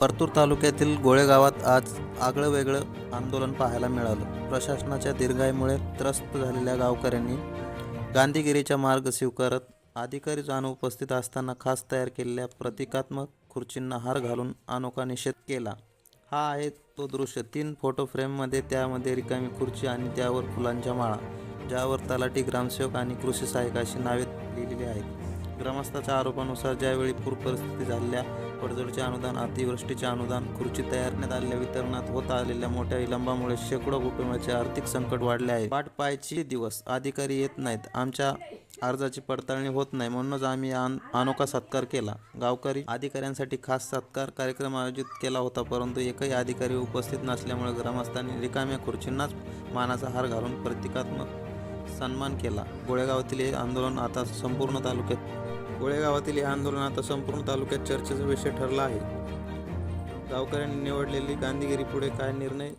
परतूर तालुक्यातील गोळेगावात आज आगळं वेगळं आंदोलन पाहायला मिळालं. प्रशासनाच्या दीर्घाईमुळे त्रस्त झालेल्या गावकऱ्यांनी गांधीगिरीचा मार्ग स्वीकारत अधिकारी जाणून उपस्थित असताना खास तयार केलेल्या प्रतिकात्मक खुर्चींना हार घालून अनोखा निषेध केला. हा आहे तो दृश्य. तीन फोटो फ्रेममध्ये त्यामध्ये रिकामी खुर्ची आणि त्यावर फुलांच्या माळा ज्यावर तलाठी ग्रामसेवक आणि कृषी सहायकाशी नावे लिहिलेली आहेत. ग्रामस्थाच्या आरोपानुसार ज्यावेळी पूर परिस्थिती झालेल्या पडझडचे अनुदान अतिवृष्टीचे अनुदान खुर्ची तयारण्यात आलेल्या वितरणात होत आलेल्या मोठ्या विलंबामुळे शेकडो कुटुंबाचे आर्थिक संकट वाढले आहे. वाट पाहायची दिवस. अधिकारी येत नाहीत. आमच्या अर्जाची पडताळणी होत नाही म्हणूनच आम्ही अनोखा सत्कार केला. गावकरी अधिकाऱ्यांसाठी खास सत्कार कार्यक्रम आयोजित केला होता परंतु एकही अधिकारी उपस्थित नसल्यामुळे ग्रामस्थांनी रिकाम्या खुर्चींनाच मानाचा हार घालून प्रतिकात्मक सन्मान केला. गोळेगावातील हे आंदोलन आता संपूर्ण तालुक्यात गोळेगावातील हे आंदोलन आता संपूर्ण तालुक्यात चर्चेचा विषय ठरला आहे. गावकऱ्यांनी निवडलेली गांधीगिरी पुढे काय निर्णय?